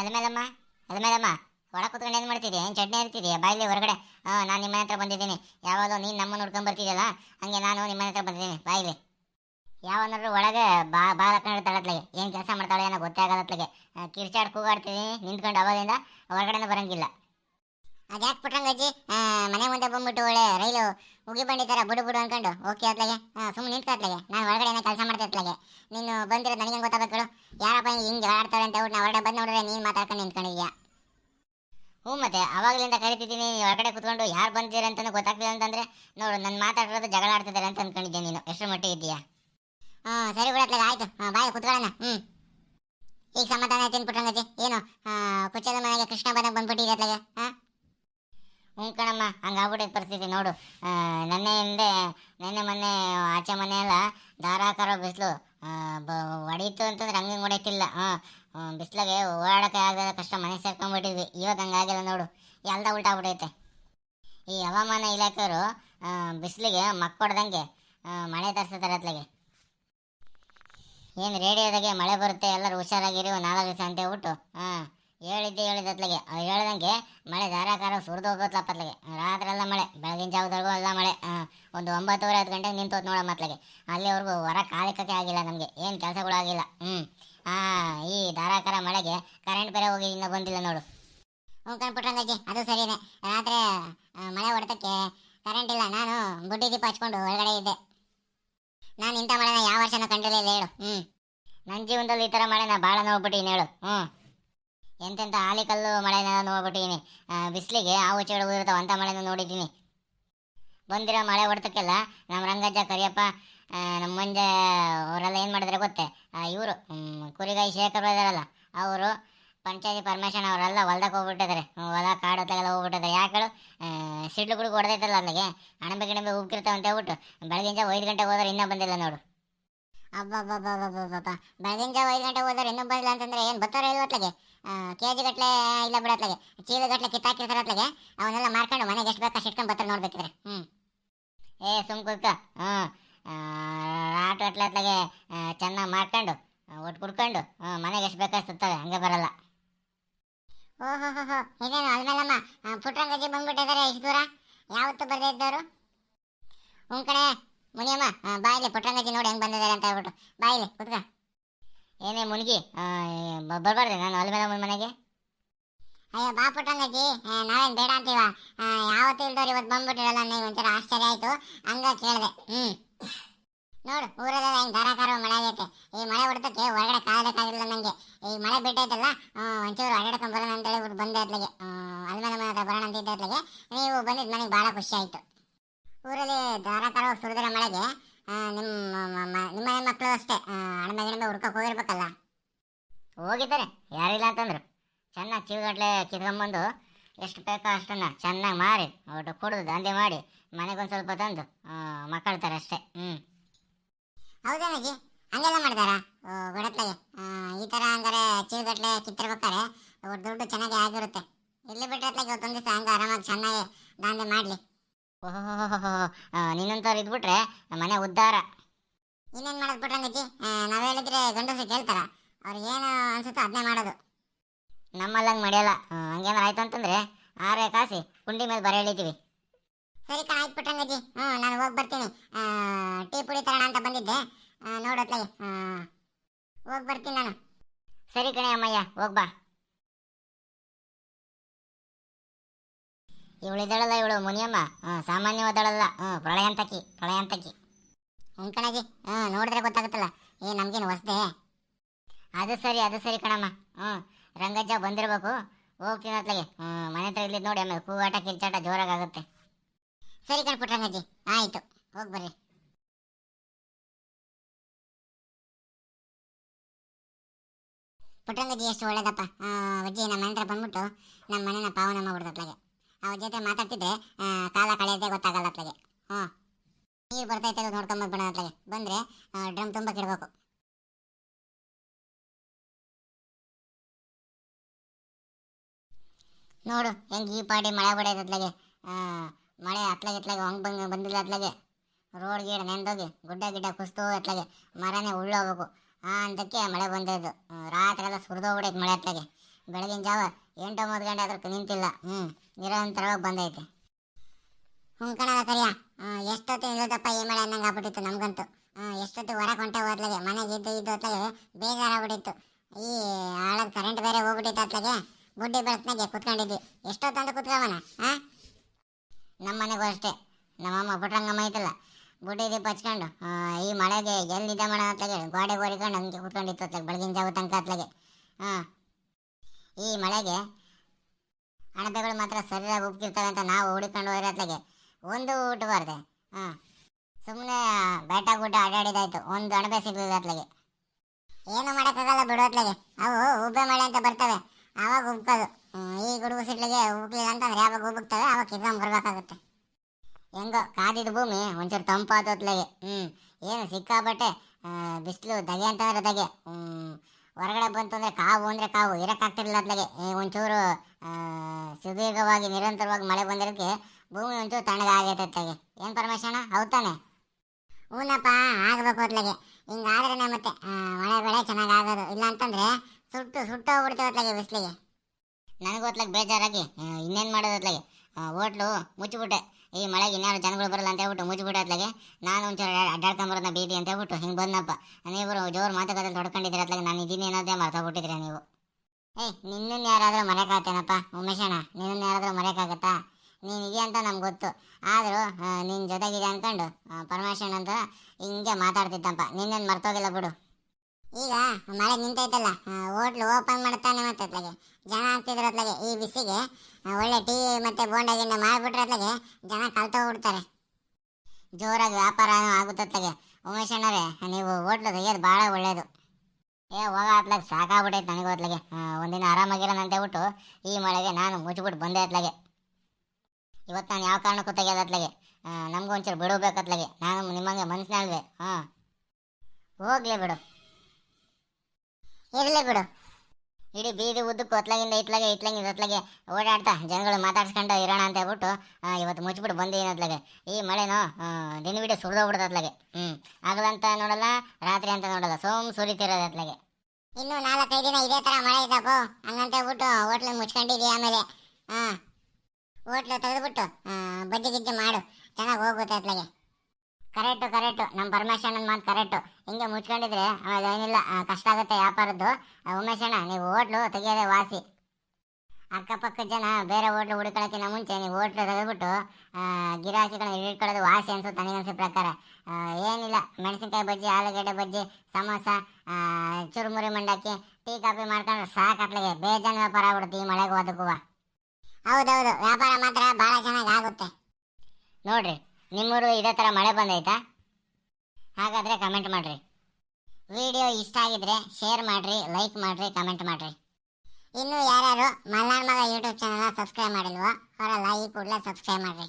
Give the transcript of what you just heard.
ಎಲ್ಮೇಲಮ್ಮ ಎಲ್ಮೇಲಮ್ಮ ಒಳ ಕುತ್ಕೊಂಡು ಏನು ಮಾಡ್ತಿದ್ದೆ ಏನು ಚಟ್ನಿ ಇರ್ತಿದೆಯಾ? ಬಾಯಲ್ಲಿ ಹೊರಗಡೆ. ಹಾಂ ನಾನು ನಿಮ್ಮ ಹತ್ರ ಬಂದಿದ್ದೀನಿ. ಯಾವಾಗಲೂ ನೀನು ನಮ್ಮನ್ನು ನೋಡ್ಕೊಂಡು ಬರ್ತಿದ್ಯಲ್ಲ, ಹಂಗೆ ನಾನು ನಿಮ್ಮ ಹತ್ರ ಬಂದಿದ್ದೀನಿ ಬಾಯಲ್ಲಿ ಯಾವನಾದ್ರು ಒಳಗೆ ಬಾ ಬಾ ಹಾಕೊಂಡು ಏನು ಕೆಲಸ ಮಾಡ್ತಾಳೆ ಏನೋ ಗೊತ್ತೇ ಆಗತ್ತಲಾಗೆ ಕಿರ್ಚಾಡ್ ಕೂಗಾಡ್ತಿದ್ದೀನಿ ನಿಂತ್ಕೊಂಡು ಅವಾಗಿಂದ ಹೊರಗಡೆನೂ ಬರಂಗಿಲ್ಲ. ಅದ್ಯಾಕೆ ಪುಟ್ರಂಗಜ್ಜಿ ಮನೆ ಮುಂದೆ ಬಂದ್ಬಿಟ್ಟು ಒಳ್ಳೆ ರೈಲು ಉಗಿ ಬಂಡಿ ಥರ ಬುಡು ಬುಡು ಅನ್ಕೊಂಡು ಓಕೆ ಅತ್ಲಾಗೆ. ಸುಮ್ಮನೆ ನಿಂತ್ಕೊತ್ಲಾಗೆ ನಾನು ಒಳಗಡೆ ಏನೋ ಕೆಲಸ ಮಾಡ್ತಾ ಇತ್ಲಾಗೆ ನೀನು ಬಂದಿರೋ ನನಗೆ ಗೊತ್ತಾಗಬೇಕು ಯಾರಪ್ಪ ಹಿಂಗೆ ಆಡ್ತಾಳೆ ಅಂತ ಹೇಳ್ಬಿಟ್ಟು ನಾನು ಹೊರಗಡೆ ಬಂದು ನೋಡಿದ್ರೆ ನೀನು ಮಾತಾಡ್ಕೊಂಡು ನಿಂತ್ಕೊಂಡಿದ್ಯಾ? ಹ್ಞೂ ಮತ್ತೆ, ಅವಾಗಲಿಂದ ಕರಿತಿದ್ದೀನಿ. ಹೊರಗಡೆ ಕುತ್ಕೊಂಡು ಯಾರು ಬಂದಿದ್ದೀರ ಅಂತಲೂ ಗೊತ್ತಾಗ್ತಿಲ್ಲ ಅಂತಂದ್ರೆ, ನೋಡು, ನಾನು ಮಾತಾಡೋದು ಜಗಳ ಆಡ್ತಿದ್ದಾರೆ ಅಂತ ಅಂದ್ಕೊಂಡಿದ್ದೆ ನೀನು? ಎಷ್ಟು ಮಟ್ಟಿಗೆ ಇದೆಯಾ ಹಾಂ ಸರಿ ಬಿಡತ್ಲಾಗ ಆಯ್ತು. ಹಾಂ ಬಾಯ್, ಕುತ್ಕೊಳ್ಳೋಣ. ಹ್ಞೂ ಈಗ ಸಮಾಧಾನ ಆಯ್ತು ಪುಟ್ರಂಗಜ್ಜಿ ಏನು? ಕುಚ್ಚದ ಮನೆಗೆ ಕೃಷ್ಣ ಬಂದಾಗ ಬಂದ್ಬಿಟ್ಟಿದೆ ಅತ್ಲಾಗೆ? ಹಾಂ ಹ್ಞೂ ಕಣಮ್ಮ ಹಂಗಾಗ್ಬಿಟ್ಟಿದ ಪರಿಸ್ಥಿತಿ ನೋಡು. ನೆನ್ನೆ ಹಿಂದೆ, ನೆನ್ನೆ ಮೊನ್ನೆ ಆಚೆ ಮನೆ ಎಲ್ಲ ಧಾರಾಕಾರ ಬಿಸಿಲು. ಹೊಡೀತು ಅಂತಂದ್ರೆ ಹಂಗೆ ಹೊಡೀತಿಲ್ಲ. ಹಾಂ ಬಿಸಿಲಾಗೆ ಓಡಾಡೋಕೆ ಆಗದ ಕಷ್ಟ ಮನೆ ಸೇರ್ಕೊಂಡ್ಬಿಟ್ಟಿದ್ವಿ ಇವಾಗ ಹಂಗಾಗಿಲ್ಲ ನೋಡು. ಎಲ್ಲ ಉಲ್ಟಾಗ್ಬಿಟ್ಟೈತೆ ಈ ಹವಾಮಾನ ಇಲಾಖೆಯವರು ಬಿಸಿಲಿಗೆ ಮಕ್ಕೊಡ್ದಂಗೆ ಮಳೆ ತರಿಸ್ತಾರೆ ಅತ್ಲಾಗೆ ಏನು ರೇಡಿಯೋದಾಗೆ ಮಳೆ ಬರುತ್ತೆ, ಎಲ್ಲರೂ ಹುಷಾರಾಗಿರಿ, ನಾಲ್ಕು ದಿವಸ ಅಂತ ಹೇಳ್ಬಿಟ್ಟು ಹಾಂ ಹೇಳಿದ್ದೆ, ಹೇಳಿದ ಅತ್ಲಗೆ ಅದು ಹೇಳ್ದಂಗೆ ಮಳೆ ಧಾರಾಕಾರ ಸುರಿದು ಹೋಗೋತ್ಲಪ್ಪ ರಾತ್ರಿ ಎಲ್ಲ ಮಳೆ, ಬೆಳಗಿನ ಜಾವದವರೆಗೂ ಎಲ್ಲ ಮಳೆ. ಒಂದು ಒಂಬತ್ತುವರೆ, ಹತ್ತು ಗಂಟೆಗೆ ನಿಂತೋತ್ ನೋಡಮ್ಮ ಅತ್ಲಗೆ ಅಲ್ಲಿವರೆಗೂ ಹೊರ ಕಾಲಿಕಕ್ಕೆ ಆಗಿಲ್ಲ ನಮಗೆ. ಏನು ಕೆಲಸಗಳು ಆಗಿಲ್ಲ. ಹ್ಞೂ ಹಾಂ ಈ ಧಾರಾಕಾರ ಮಳೆಗೆ ಕರೆಂಟ್ ಬೇರೆ ಹೋಗಿ ಇನ್ನೂ ಬಂದಿಲ್ಲ ನೋಡು. ಹ್ಞೂ ಕಣ್ಪುಟ್ರಂಗಜ್ಜಿ ಅದು ಸರಿನೇ. ರಾತ್ರಿ ಮಳೆ ಹೊಡೆತಕ್ಕೆ ಕರೆಂಟ್ ಇಲ್ಲ. ನಾನು ಬುಡ್ಡಿ ದೀಪ ಹಚ್ಕೊಂಡು ಹೊರಗಡೆ ಇದ್ದೆ. ನಾನು ಇಂಥ ಮಳೆನ ಯಾವ ವರ್ಷನೂ ಕಂಡಿರಲಿಲ್ಲ ಹೇಳು. ಹ್ಞೂ ನನ್ನ ಜೀವನದಲ್ಲಿ ಈ ಥರ ಮಳೆನ ಭಾಳ ನೋಡ್ಬಿಟ್ಟಿನಿ ಹೇಳು. ಹ್ಞೂ ಎಂತೆಂಥ ಆಲಿಕಲ್ಲು ಮಳೆನ ನೋಡ್ಬಿಟ್ಟಿದ್ದೀನಿ ಬಿಸಿಲಿಗೆ ಆ ಚೇಳು ಇರ್ತಾವ ಅಂಥ ಮಳೆನ ನೋಡಿದ್ದೀನಿ. ಬಂದಿರೋ ಮಳೆ ಹೊಡೆತಕ್ಕೆಲ್ಲ ನಮ್ಮ ರಂಗಜ್ಜ, ಕರಿಯಪ್ಪ ನಮ್ಮ ಮುಂದೆ ಅವರೆಲ್ಲ ಏನು ಮಾಡಿದ್ರೆ ಗೊತ್ತೆ? ಇವರು ಕುರಿಗಾಯಿ ಶೇಖರ್ ಇದಾರಲ್ಲ, ಅವರು ಪಂಚಾಯತಿ ಪರ್ಮಿಷನ್ ಅವರೆಲ್ಲ ಹೊಲ್ದಾಗ ಹೋಗ್ಬಿಟ್ಟಿದ್ದಾರೆ ಹೊಲ, ಕಾಡು ಹೊತ್ತಾಗೆಲ್ಲ ಹೋಗ್ಬಿಟ್ಟಿದ್ದಾರೆ ಯಾಕೆ ಹೇಳು? ಸಿಡ್ಲುಗಳಿಗೆ ಹೊಡೆದೈತಲ್ಲ ಅಲ್ಲಿಗೆ. ಅಣಬೆ ಗಿಣಬೆ ಉಗ್ಗಿರ್ತಾವ ಅಂತ ಹೇಳ್ಬಿಟ್ಟು ಬೆಳಗಿನ ಜಾವ ಐದು ಗಂಟೆಗೆ ಹೋದ್ರೆ ಇನ್ನೂ ಬಂದಿಲ್ಲ ನೋಡು. ಅಬ್ಬಬ್ಬಬ್ಬಬ್ಬಬ್ಬಬ್ಬ. ಬೆಳಗಿನ ಜಾವ ಐದು ಗಂಟೆ ಹೋದ್ರೆ ಇನ್ನೂ ಬಂದಿಲ್ಲ ಅಂತಂದ್ರೆ ಏನು ಬರ್ತಾರೋ ಇಲ್ಲ ಅತ್ಲಾಗೆ? ಕೆ ಜಿ ಗಟ್ಲೆ ಇಲ್ಲ ಬಿಡತ್ಲಾಗೆ ಚೀಲ ಗಟ್ಲೆ ಕಿತ್ತಾಕಿರ್ತಾರೆ ಅತ್ಲಾಗೆ. ಅವನ್ನೆಲ್ಲ ಮಾರ್ಕೊಂಡು ಮನೆಗೆ ಎಷ್ಟು ಬೇಕಾ ಇಟ್ಕೊಂಡು ಬರ್ತಾರೆ ನೋಡ್ಬೇಕಿದ್ರೆ. ಹ್ಞೂ ಏ, ಸುಮ್ ಕುಡ್ಕ ಹ್ಞೂ ಆಟ ಚೆನ್ನಾಗಿ ಮಾಡ್ಕೊಂಡು ಒಟ್ಟು ಕುಡ್ಕೊಂಡು ಹ್ಞೂ ಮನೆಗೆ ಎಷ್ಟು ಬೇಕಾ ಸುತ್ತವೆ. ಹಂಗೆ ಬರಲ್ಲ. ಓಹೋ ಹೋ ಇದೇನು ಅಲ್ಮೇಲಮ್ಮ ಪುಟ್ರಂಗಜ್ಜಿ ಬಂದ್ಬಿಟ್ಟಿದ್ದಾರೆ ಇಷ್ಟು ದೂರ? ಯಾವತ್ತು ಬರದೇ ಇದ್ದವರು? ಹ್ಞೂ ಕಣೆ. ಮುನಿಯಮ್ಮ ಬಾಯಿಲಿ ಪುಟ್ರಂಗಜ್ಜಿ ನೋಡಿ ಹೆಂಗೆ ಬಂದಿದ್ದಾರೆ ಅಂತ ಹೇಳ್ಬಿಟ್ಟು ಬಾಯಿಲೆ ಕುತ್ಕ. ಏನೇ ಮುನಿಗಿ ಬರಬಾರ್ದು ನಾನು ಅಲ್ಲಿ ಅಲ್ಮೇಲಮ್ಮನ ಮನೆಗೆ? ಅಯ್ಯೋ ಬಾ ಪುಟ್ರಂಗಜ್ಜಿ ಆ, ನಾವೇನ್ ಬೇಡ ಅಂತೀವ? ಯಾವತ್ತು ಇಲ್ದವ್ರು ಇವತ್ತು ಬಂದ್ಬಿಟ್ಟಿರಲ್ಲ ನನಗೆ ಒಂಥರ ಆಶ್ಚರ್ಯ ಆಯಿತು. ಹಂಗ ಕೇಳಿದೆ ಹ್ಞೂ ನೋಡು ಊರಲ್ಲ ಹೆಂಗೆ ಧಾರಾಕಾರ ಮಳೆ ಆಗೈತೆ. ಈ ಮಳೆ ಹೊಡೆದಕ್ಕೆ ಹೊರಗಡೆ ಕಾಯಬೇಕಾಗಿಲ್ಲ ನನಗೆ ಈ ಮಳೆ ಬಿಟ್ಟೈತಲ್ಲ ಒಂಚೂರು ಅಂತ ಹೇಳ್ಬಿಟ್ಟು ಬಂದೆ ಅದ್ಲಿಗೆ. ಅಲ್ಮೇಲೆ ಮನೆ ಹತ್ರ ಬರೋಣ ಅಂತ ಇದ್ದೆ ನೀವು ಬಂದಿದ್ದು ನನಗೆ ಭಾಳ ಖುಷಿ ಆಯಿತು. ಊರಲ್ಲಿ ಧಾರಾಕಾರ ಸುರಿದಿರೋ ಮಳೆಗೆ ನಿಮ್ಮ ನಿಮ್ಮ ಮಕ್ಕಳು ಅಷ್ಟೇ ಅಣ್ಣ ಗಿಡಂಬ ಹುಡ್ಕಕ್ಕೆ ಹೋಗಿರ್ಬೇಕಲ್ಲ. ಹೋಗಿದ್ದಾರೆ ಯಾರಿಲ್ಲ ಅಂತಂದ್ರು. ಚೆನ್ನಾಗಿ ಚೀಲಗಟ್ಲೆ ಕಿತ್ಕೊಂಬಂದು, ಎಷ್ಟು ಬೇಕೋ ಅಷ್ಟನ್ನು ಚೆನ್ನಾಗಿ ಮಾರಿ, ಒಟ್ಟು ಕುಡಿದು ದಂಧೆ ಮಾಡಿ, ಮನೆಗೊಂದು ಸ್ವಲ್ಪ ತಂದು ಮಕ್ಕಳ್ತಾರೆ ಅಷ್ಟೇ ಹ್ಞೂ ಹೌದೇನಜ್ಜಿ ಹಂಗೆಲ್ಲ ಮಾಡ್ತಾರ ಗೊಡತ್ಲಾಗೆ. ಈ ಥರ ಹಂಗಾರೆ ಚೀಲಗಟ್ಲೆ ಕಿತ್ತಿರ್ಬೇಕಾರೆ ಅವ್ರ ದುಡ್ಡು ಚೆನ್ನಾಗಿ ಆಗಿರುತ್ತೆ. ಇಲ್ಲಿ ಬಿಟ್ಟತ್ಲಾಗೆ ಇವತ್ತೊಂದು ದಿವಸ ಹಂಗೆ ಆರಾಮಾಗಿ ಚೆನ್ನಾಗಿ ದಾಂಧೆ ಮಾಡಲಿ. ಓಹೋ ನೀನಂತವ್ರು ಇದ್ಬಿಟ್ರೆ ಮನೆ ಉದ್ಧಾರ ಇನ್ನೇನು ಮಾಡೋದು ಬಿಟ್ರಂಗಜ್ಜಿ ನಾವು ಹೇಳಿದ್ರೆ ಗಂಡಸರು ಕೇಳ್ತಾರ. ಅವ್ರು ಏನು ಅನ್ಸುತ್ತೋ ಅದನ್ನೇ ಮಾಡೋದು. ನಮ್ಮಲ್ಲಂಗೆ ಮಡಿಯಲ್ಲ. ಹಂಗೇನಾರು ಆಯ್ತು ಅಂತಂದ್ರೆ ಆರೇ ಕಾಸಿ ಕುಂಡಿ ಮೇಲೆ ಬರ ಎಳಿತೀವಿ. ಸರಿ ಕಣ ಆಯ್ತು ಬಿಟ್ರಂಗಜ್ಜಿ ಹ್ಞೂ ನಾನು ಹೋಗಿ ಬರ್ತೀನಿ. ಟೀ ಪುಡಿ ತರೋಣ ಅಂತ ಬಂದಿದ್ದೆ. ನೋಡತ್ಲಾಗೆ ಹೋಗಿ ಬರ್ತೀನಿ ನಾನು. ಸರಿ ಕಣೆ ಅಮ್ಮಯ್ಯ ಹೋಗ್ಬಾ ಇವಳಿದ್ದಾಳಲ್ಲ ಇವಳು, ಮುನಿಯಮ್ಮ. ಸಾಮಾನ್ಯವಾದಳಲ್ಲ ಹ್ಞೂ ಪ್ರಳಯಂತಕಿ ಪ್ರಳಯಂತಕಿ. ಹ್ಞೂ ಕಣಜಿ. ಹ್ಞೂ ನೋಡಿದ್ರೆ ಗೊತ್ತಾಗುತ್ತಲ್ಲ. ಏ, ನಮ್ಗೇನು ಹೊಸ್ದೆ? ಅದು ಸರಿ ಅದು ಸರಿ, ಕಣಮ್ಮ. ಹ್ಞೂ ರಂಗಜ್ಜ ಬಂದಿರಬೇಕು. ಹೋಗ್ತೀನಿ ಅತ್ಲಾಗೆ ಹ್ಞೂ ಮನೆ ಹತ್ರ ಇಲ್ಲಿದ್ದು ನೋಡಿ, ಆಮೇಲೆ ಕೂಗಾಟ ಕಿರ್ಚಾಟ ಜೋರಾಗುತ್ತೆ ಸರಿ ಕಣ್ಪುಟ್ಟ ರಂಗಜ್ಜಿ. ಆಯಿತು. ಹೋಗಿ ಬರ್ರಿ. ಪುಟ್ಟರಂಗಜ್ಜಿ ಎಷ್ಟು ಒಳ್ಳೇದಪ್ಪ. ಅಜ್ಜಿ, ನಮ್ಮ ಮನೆ ಹತ್ರ ಬಂದ್ಬಿಟ್ಟು ನಮ್ಮ ಮನೇನ ಪಾವನ ಮಾಡ್ಬಿಡ್ತತ್ಲಾಗೆ. ಅವ್ರ ಜೊತೆ ಮಾತಾಡ್ತಿದ್ರೆ ಆ, ಕಾಲ ಕಳೆಯೋದೇ ಗೊತ್ತಾಗಲ್ಲ ಅತ್ಲಾಗೆ. ಹಾಂ. ನೀರು ಬರ್ತೈತೆ ನೋಡ್ಕೊಂಡ್ ಬಂದ್ಬಿಡ ಅತ್ಲಾಗೆ. ಬಂದರೆ ಡ್ರಮ್ ತುಂಬ ಕೆಡಬೇಕು. ನೋಡು ಹೆಂಗೆ ಈ ಪಾಡಿ ಮಳೆ ಬಡಿಯೋದು ಅತ್ಲಾಗೆ. ಮಳೆ ಅತ್ಲಾಗೆ ಇತ್ಲಾಗೆ ಹಂಗೆ ಬಂದು ಬಂದಿಲ್ಲ ಅತ್ಲಾಗೆ. ರೋಡ್ ಗೀಡ್ ನೆಂದೋಗಿ ಗುಡ್ಡ ಗಿಡ್ಡ ಕುಸ್ತು ಅತ್ಲಾಗೆ. ಮರನೇ ಉಳ್ಳೋಗ್ಬೇಕು. ಆ ಅಂತಕ್ಕೆ ಮಳೆ ಬಂದಿದ್ದು ರಾತ್ರಿ ಎಲ್ಲ ಸುರಿದೋಗ್ಬಿಡೈತೆ ಮಳೆ ಅತ್ಲಾಗೆ. ಬೆಳಗಿನ ಜಾವ ಎಂಟು ಒಂಬತ್ತು ಗಂಟೆ ಆದ್ರೂ ನಿಂತಿಲ್ಲ. ಹ್ಞೂ ನಿರಂತರವಾಗಿ ಬಂದೈತೆ. ಹ್ಞೂ ಕಣದ ಕರಿಯ. ಎಷ್ಟೊತ್ತು ನಿಲ್ಲದಪ್ಪ ಈ ಮಳೆ ಅನ್ನಂಗೆ ಆಗ್ಬಿಟ್ಟಿತ್ತು ನಮಗಂತೂ. ಎಷ್ಟೊತ್ತು ಹೊರಗೆ ಹೊಂಟೆ ಹೋದ್ಲಾಗೆ, ಮನೆಗೆ ಇದ್ದು ಇದ್ದು ಹೊತ್ಲಾಗೆ ಬೇಜಾರಾಗ್ಬಿಟ್ಟಿತ್ತು ಈ ಹಾಳದ ಕರೆಂಟ್ ಬೇರೆ ಹೋಗ್ಬಿಟ್ಟಿತ್ತು ಅತ್ಲಾಗೆ. ಬುಡ್ಡಿ ಬೆಳತ್ನಾಗೆ ಕುತ್ಕೊಂಡಿದ್ವಿ. ಎಷ್ಟೊತ್ತಂತ ಕುತ್ಕೊವನ ಹಾಂ ನಮ್ಮ ಮನೆಗೂ ಅಷ್ಟೇ. ನಮ್ಮಮ್ಮ ಪುಟ್ರಂಗಮ್ಮ ಐತಲ್ಲ, ಬುಡ್ಡಿ ದೀಪ ಹಚ್ಕೊಂಡು ಈ ಮಳೆಗೆ ಎಲ್ಲಿ ನಿದ್ದೆ ಅಂತ ಅತ್ಲಾಗೆ, ಗೋಡೆ ಓರಿಕೊಂಡು ಹಂಗೆ ಕುತ್ಕೊಂಡಿತ್ತು ಅತ್ಲಾಗೆ, ಬೆಳಗಿನ ಜಾವ ತನಕ ಅತ್ಲಾಗೆ. ಹಾಂ ಈ ಮಳೆಗೆ ಅಣಬೆಗಳು ಮಾತ್ರ ಸರಿಯಾಗಿ ಉಪ್ಕಿರ್ತವೆ ಅಂತ ನಾವು ಹುಡುಕೊಂಡು ಹೋದ್ರೆ ಅತ್ಲಾಗೆ ಒಂದು ಹುಟ್ಟಬಾರ್ದೆ ಹಾಂ ಸುಮ್ಮನೆ ಬೆಟ್ಟ ಗುಡ್ಡ ಅಡ್ಡಾಡಿದಾಯ್ತು ಒಂದು ಅಣಬೆ ಸಿಗ್ಲಿಲ್ಲ ಅತ್ಲಾಗೆ ಏನು ಮಾಡೋಕ್ಕಾಗಲ್ಲ ಬಿಡೋತ್ಲಾಗೆ ಅವು ಉಬ್ಬೆ ಮಳೆ ಅಂತ ಬರ್ತವೆ. ಆವಾಗ ಉಬ್ಕೋದು. ಈ ಗುಡುಗು ಸಿಡ್ಲಿಗೆ ಉಬ್ಲಿಲ್ಲ ಅಂತಂದ್ರೆ ಯಾವಾಗ ಉಬ್ಬಕ್ತವೆ ಆವಾಗ ಕಿತ್ಕೊಂಡ್ ಬರ್ಬೇಕಾಗುತ್ತೆ. ಹೆಂಗೋ ಕಾದಿದ ಭೂಮಿ ಒಂಚೂರು ತಂಪಾದ ಹೊತ್ಲಾಗೆ ಹ್ಞೂ ಏನು ಸಿಕ್ಕಾಬಟ್ಟೆ ಬಿಸಿಲು ದಗೆ ಅಂತಂದ್ರೆ ದಗೆ ಹೊರಗಡೆ ಬಂತು ಅಂದರೆ ಕಾವು ಅಂದರೆ ಕಾವು ಇರೋಕ್ಕಾಗ್ತಿರ್ಲಿಲ್ಲ ಅತ್ಲಾಗೆ ಒಂಚೂರು ಸುದೀರ್ಘವಾಗಿ, ನಿರಂತರವಾಗಿ ಮಳೆ ಬಂದಿರೋಕೆ ಭೂಮಿ ಒಂಚೂರು ತಣ್ಣಗಾಗೈತೆ ಏನ್ ಏನು ಪರಮೇಶಣ್ಣ ಹೌದ್ ತಾನೆ? ಹೂನಪ್ಪ, ಆಗ್ಬೇಕು ಅತ್ಲಾಗೆ ಹಿಂಗಾದ್ರೆ ಮತ್ತೆ ಮಳೆ ಬೆಳೆ ಚೆನ್ನಾಗಿ ಆಗೋದು ಇಲ್ಲ ಅಂತಂದ್ರೆ ಸುಟ್ಟು ಸುಟ್ಟು ಹೋಗ್ಬಿಡ್ತೇವೆ ಅತ್ಲಾಗೆ ಬಿಸಿಲಿಗೆ. ನನಗೂ ಅತ್ಲಾಗೆ ಬೇಜಾರಾಗಿ ಇನ್ನೇನು ಮಾಡೋದು ಅತ್ಲಾಗೆ ಹೋಟ್ಲು ಮುಚ್ಚಿಬಿಟ್ಟೆ. ಈ ಮಳೆಗೆ ಇನ್ಯಾರು ಜನಗಳು ಬರಲ್ಲ ಅಂತ ಹೇಳ್ಬಿಟ್ಟು ಮುಚ್ಚಿಬಿಟ್ಟೆ ಅತ್ಲಾಗೆ ನಾನು ಒಂಚೂರು ಅಡ್ಡಾಡ್ಕೊಂಬರೋದನ್ನ ಬೀದಿ ಅಂತ ಹೇಳ್ಬಿಟ್ಟು ಹಿಂಗೆ ಬಂದಪ್ಪ ನೀವಿಬ್ರು ಜೋರು ಮಾತುಕತೆ ಹೊಡ್ಕೊಂಡಿದ್ದೀರ ಅತ್ಲಾಗೆ ನಾನು ಇದೀನಿ ಅನ್ನೋದೇ ಮರ್ತೋಗ್ಬಿಟ್ಟಿದ್ರೆ ನೀವು? ಏಯ್ ನಿನ್ನನ್ನು ಯಾರಾದರೂ ಮರೆಯಕ್ಕಾಗ್ತೇನಪ್ಪ ಉಮೇಶಣ್ಣ ನಿನ್ನನ್ನು ಯಾರಾದರೂ ಮರೆಯಕ್ಕಾಗತ್ತಾ ನೀನು ಇದೆಯಾ ಅಂತ ನಮ್ಗೆ ಗೊತ್ತು. ಆದರೂ ನಿನ್ನ ಜೊತೆಗಿದೆ ಅಂದ್ಕೊಂಡು ಆ, ಅಂತ ಹಿಂಗೆ ಮಾತಾಡ್ತಿದ್ದಪ್ಪ ನಿನ್ನೇನು ಮರ್ತೋಗಿಲ್ಲ ಬಿಡು. ಈಗ ಮಳೆ ನಿಂತೈತಲ್ಲ ಹೋಟ್ಲು ಓಪನ್ ಮಾಡ್ತಾನೆ ಮತ್ತೆ ಅತ್ಲಾಗೆ ಜನ ಆಗ್ತಿದ್ರು ಅತ್ಲಾಗೆ ಈ ಬಿಸಿಗೆ. ಒಳ್ಳೆ ಟೀ ಮತ್ತೆ ಬೋಂಡ ಗಿಂಡ ಮಾಡಿಬಿಟ್ರೆ ಅತ್ಲಾಗೆ ಜನ ಕಲ್ತೋಗ್ಬಿಡ್ತಾರೆ ಜೋರಾಗಿ ವ್ಯಾಪಾರ ಆಗುತ್ತತ್ಲಾಗೆ ಉಮೇಶಣ್ಣರೇ ನೀವು ಹೋಟ್ಲು ತೆಗಿಯೋದು ಭಾಳ ಒಳ್ಳೇದು. ಏ, ಹೋಗ ಅತ್ಲಾಗೆ ಸಾಕಾಗ್ಬಿಟ್ಟೈತೆ ನನಗೂ ಅತ್ಲಾಗೆ ಒಂದಿನ ಆರಾಮಾಗಿರೋಣ ಅಂತ ಹೇಳ್ಬಿಟ್ಟು ಈ ಮಳೆಗೆ ನಾನು ಮುಚ್ಚಿಬಿಟ್ಟು ಬಂದೆ ಇವತ್ತು ನಾನು ಯಾವ ಕಾರಣಕ್ಕೂ ತೆಗಿಯೋದು ಅತ್ಲಾಗೆ ನಮಗೂ ಒಂಚೂರು ಬಿಡಬೇಕತ್ಲಾಗೆ ನಾನು ನಿಮ್ಮಂಗೆ ಮನಸ್ಸಿನಲ್ವೇ ಹಾಂ. ಹೋಗ್ಲಿ ಬಿಡು. ಇರಲಿ ಬಿಡು. ಇಡೀ ಬೀದಿ ಉದ್ದು ಕೊತ್ಲಾಗಿಂದ ಇತ್ಲಾಗೆ, ಇತ್ಲಾಗಿಂದ ಹೊತ್ಲಾಗೆ ಓಡಾಡ್ತಾ ಜನಗಳು ಮಾತಾಡ್ಸ್ಕೊಂಡು ಇರೋಣ ಅಂತ ಹೇಳ್ಬಿಟ್ಟು ಇವತ್ತು ಮುಚ್ಚಿಬಿಟ್ಟು ಬಂದು ಏನತ್ಲಾಗೆ ಈ ಮಳೆನೋ ದಿನ ಬಿಡಿ ಅತ್ಲಾಗೆ ಹ್ಞೂ ಆಗಲಂತ ನೋಡಲ್ಲ, ರಾತ್ರಿ ಅಂತ ನೋಡಲ್ಲ, ಸೋಮ್ ಸುರಿತಿರೋದು ಅತ್ಲಾಗೆ ಇನ್ನು ನಾಲ್ಕೈದು ದಿನ ಇದೇ ಥರ ಮಳೆ ಇದ್ದಪ್ಪು, ಹಂಗಂತ ಹೇಳ್ಬಿಟ್ಟು ಹೋಟ್ಲು ಮುಚ್ಕೊಂಡಿದ್ದೀವಿ ಆಮೇಲೆ? ಹಾಂ ಹೋಟ್ಲು ತೆಗೆದ್ಬಿಟ್ಟು ಬಜ್ಜಿ ಗಿಜ್ಜಿ ಮಾಡು. ಚೆನ್ನಾಗಿ ಹೋಗುತ್ತೆ ಅತ್ಲಾಗೆ ಕರೆಕ್ಟು ಕರೆಕ್ಟು. ನಮ್ಮ ಪರಮೇಶಣ್ಣನ ಮಾತು ಕರೆಕ್ಟು. ಹಿಂಗೆ ಮುಚ್ಕೊಂಡಿದ್ರೆ ಏನಿಲ್ಲ ಕಷ್ಟ ಆಗುತ್ತೆ ವ್ಯಾಪಾರದ್ದು. ಉಮೇಶ್ ಉಮೇಶಣ್ಣ, ನೀವು ಹೋಟ್ಲು ತೆಗಿಯೋದೇ ವಾಸಿ. ಅಕ್ಕಪಕ್ಕ ಜನ ಬೇರೆ ಹೋಟ್ಲು ಹುಡುಕೊಳ್ಳೋಕ್ಕಿಂತ ಮುಂಚೆ ನೀವು ಹೋಟ್ಲು ತೆಗೆದ್ಬಿಟ್ಟು ಗಿರಾಕಿಗಳನ್ನ ಹಿಡ್ಕೊಳ್ಳೋದು ವಾಸಿ ಅನ್ಸುತ್ತೆ ನನಗನ್ಸೋ ಪ್ರಕಾರ. ಏನಿಲ್ಲ, ಮೆಣಸಿನ್ಕಾಯಿ ಬಜ್ಜಿ, ಆಲೂಗಡ್ಡೆ ಬಜ್ಜಿ, ಸಮೋಸ ಚುರುಮುರಿ ಮಂಡಕ್ಕಿ, ಟೀ, ಕಾಫಿ ಮಾಡ್ಕೊಂಡ್ರೆ ಸಾಕತ್ಲಿಗೆ ಬೇಜಾನ್ ವ್ಯಾಪಾರ ಆಗ್ಬಿಡುತ್ತೆ ಈ ಮಳೆಗೆ ಹೋದಕ್ಕೂ ಹೌದೌದು, ವ್ಯಾಪಾರ ಮಾತ್ರ ಭಾಳ ಚೆನ್ನಾಗಿ ಆಗುತ್ತೆ. ನೋಡ್ರಿ ನಿಮ್ಮೂರು ಇದೇ ಥರ ಮಳೆ ಬಂದೈತಾ? ಹಾಗಾದರೆ ಕಮೆಂಟ್ ಮಾಡಿರಿ. ವಿಡಿಯೋ ಇಷ್ಟ ಆಗಿದ್ರೆ ಶೇರ್ ಮಾಡಿರಿ ಲೈಕ್ ಮಾಡಿರಿ ಕಮೆಂಟ್ ಮಾಡಿರಿ. ಇನ್ನು ಯಾರ್ಯಾರು ಮಲ್ನಾಡ್ ಮಗ ಯೂಟ್ಯೂಬ್ ಚಾನಲ್ನ ಸಬ್ಸ್ಕ್ರೈಬ್ ಮಾಡಿಲ್ವೋ, ಅವರೆಲ್ಲ ಈ ಕೂಡಲೇ ಸಬ್ಸ್ಕ್ರೈಬ್ ಮಾಡಿರಿ.